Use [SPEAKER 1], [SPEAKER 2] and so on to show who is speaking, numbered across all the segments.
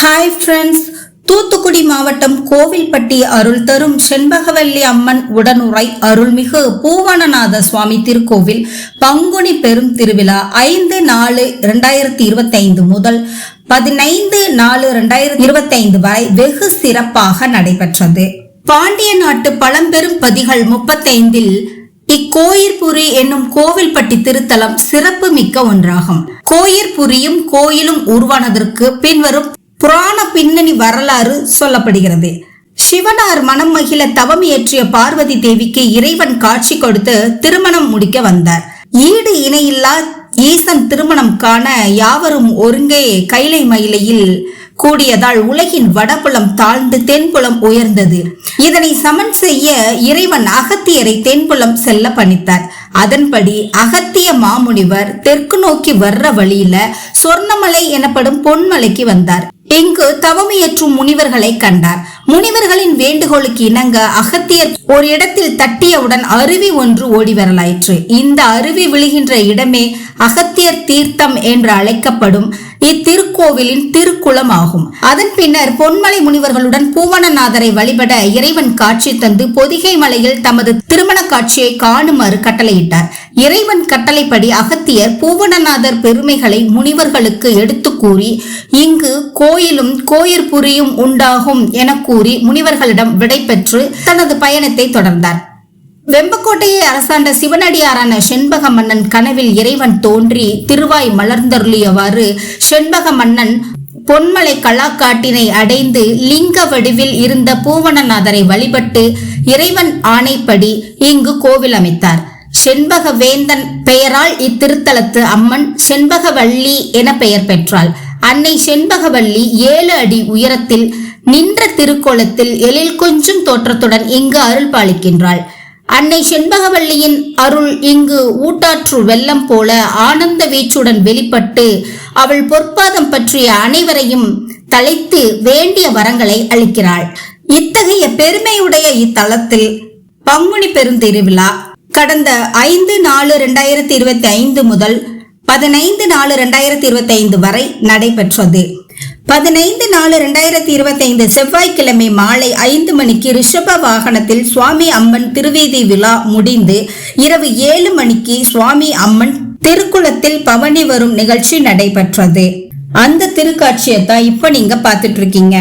[SPEAKER 1] Hi friends Thoothukudi மாவட்டம் கோவில்பட்டி அருள் தரும் செண்பகவல்லி அம்மன் உடனுரை அருள்மிகு பூவனநாத சுவாமி திருக்கோவில் பங்குனி பெரும் திருவிழா ஐந்து நாலு இரண்டாயிரத்தி இருபத்தைந்து முதல் பதினைந்து நாலு இரண்டாயிரத்தி இருபத்தைந்து வரை வெகு சிறப்பாக நடைபெற்றது. பாண்டிய நாட்டு பழம்பெரும் பதிகள் முப்பத்தைந்தில் இக்கோயிற்புரி என்னும் கோவில்பட்டி திருத்தலம் சிறப்பு மிக்க ஒன்றாகும். கோயிற்புரியும் கோயிலும் உருவானதற்கு பின்வரும் புராண பின்னணி வரலாறு சொல்லப்படுகிறது. சிவனார் மனம் மகிழ தவம் இயற்றிய பார்வதி தேவிக்கு இறைவன் காட்சி கொடுத்து திருமணம் முடிக்க வந்தார். ஈடு இணையில்லா ஈசன் திருமணம் காண யாவரும் ஒருங்கே கைலை மயிலையில் கூடியதால் உலகின் வடபுலம் தாழ்ந்து தென்புலம் உயர்ந்தது. இதனை சமன் செய்ய இறைவன் அகத்தியரை தென்புலம் செல்ல பணித்தார். அதன்படி அகத்திய மாமுனிவர் தெற்கு நோக்கி வர்ற வழியில சொர்ணமலை எனப்படும் பொன்மலைக்கு வந்தார். இங்கு தவமியற்றும் முனிவர்களை கண்டார். முனிவர்களின் வேண்டுகோளுக்கு இணங்க அகத்தியர் ஒரு இடத்தில் தட்டியவுடன் அருவி ஒன்று ஓடி வரலாயிற்று இந்த அருவி விழுகின்ற இடமே அகத்தியர் தீர்த்தம் என்று அழைக்கப்படும் இத்திருக்கோவிலின் திருக்குளம் ஆகும் அதன் பின்னர் பொன்மலை முனிவர்களுடன் பூவனநாதரை வழிபட இறைவன் காட்சி தந்து பொதிகை மலையில் தமது திருமண காட்சியை காணுமாறு கட்டளையிட்டார். இறைவன் கட்டளைப்படி அகத்தியர் பூவனநாதர் பெருமைகளை முனிவர்களுக்கு எடுத்து கூறி இங்கு கோயிலும் கோயிற்புரியும் உண்டாகும் என கூறி முனிவர்களிடம் விடைபெற்று தனது பயணத்தை தொடர்ந்தார். வெம்பக்கோட்டையை அரசாண்ட சிவனடியாரான செண்பக மன்னன் கனவில் இறைவன் தோன்றி திருவாய் மலர்ந்தருளியவாறு செண்பக மன்னன் பொன்மலை கலாக்காட்டினை அடைந்து லிங்க வடிவில் இருந்த பூவனநாதரை வழிபட்டு இறைவன் ஆணைப்படி இங்கு கோவில் அமைத்தார். செண்பக வேந்தன் பெயரால் இத்திருத்தலத்து அம்மன் செண்பகவல்லி என பெயர் பெற்றாள். அன்னை செண்பகவல்லி ஏழு அடி உயரத்தில் நின்ற திருக்கோலத்தில் எழில் கொஞ்சம் தோற்றத்துடன் இங்கு அருள் பாலிக்கின்றாள் அன்னை செண்பகவல்லியின் அருள் இங்கு ஊட்டாற்று வெள்ளம் போல ஆனந்த வீச்சுடன் வெளிப்பட்டு அவள் பொற்பாதம் பற்றிய அனைவரையும் தலைத்து வேண்டிய வரங்களை அளிக்கிறாள். இத்தகைய பெருமையுடைய இத்தலத்தில் பங்குனி பெருந்திருவிழா கடந்த ஐந்து நாலு இரண்டாயிரத்தி இருபத்தி ஐந்து முதல் பதினைந்து நாலு இரண்டாயிரத்தி இருபத்தி ஐந்து வரை நடைபெற்றது. பதினைந்து நாலு இரண்டாயிரத்தி இருபத்தி ஐந்து செவ்வாய்க்கிழமை மாலை ஐந்து மணிக்கு ரிஷப வாகனத்தில் சுவாமி அம்மன் திருவேதி விழா முடிந்து இரவு ஏழு மணிக்கு சுவாமி அம்மன் திருக்குளத்தில் பவனி வரும் நிகழ்ச்சி நடைபெற்றது. அந்த திருக்காட்சியை தான் இப்ப நீங்க பார்த்துட்டு இருக்கீங்க.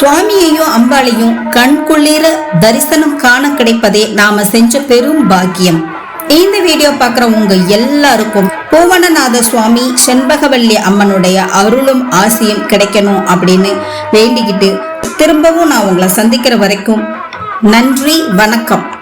[SPEAKER 1] சுவாமியையும் அம்பாளையும் கண்குளிர தரிசனம் காண கிடைப்பதே நாம செஞ்ச பெரும் பாக்கியம். இந்த வீடியோ பார்க்குற உங்க எல்லாருக்கும் பூவனநாத சுவாமி செண்பகவல்லி அம்மனுடைய அருளும் ஆசியும் கிடைக்கணும் அப்படின்னு வேண்டிக்கிட்டு திரும்பவும் நான் உங்களை சந்திக்கிற வரைக்கும் நன்றி வணக்கம்.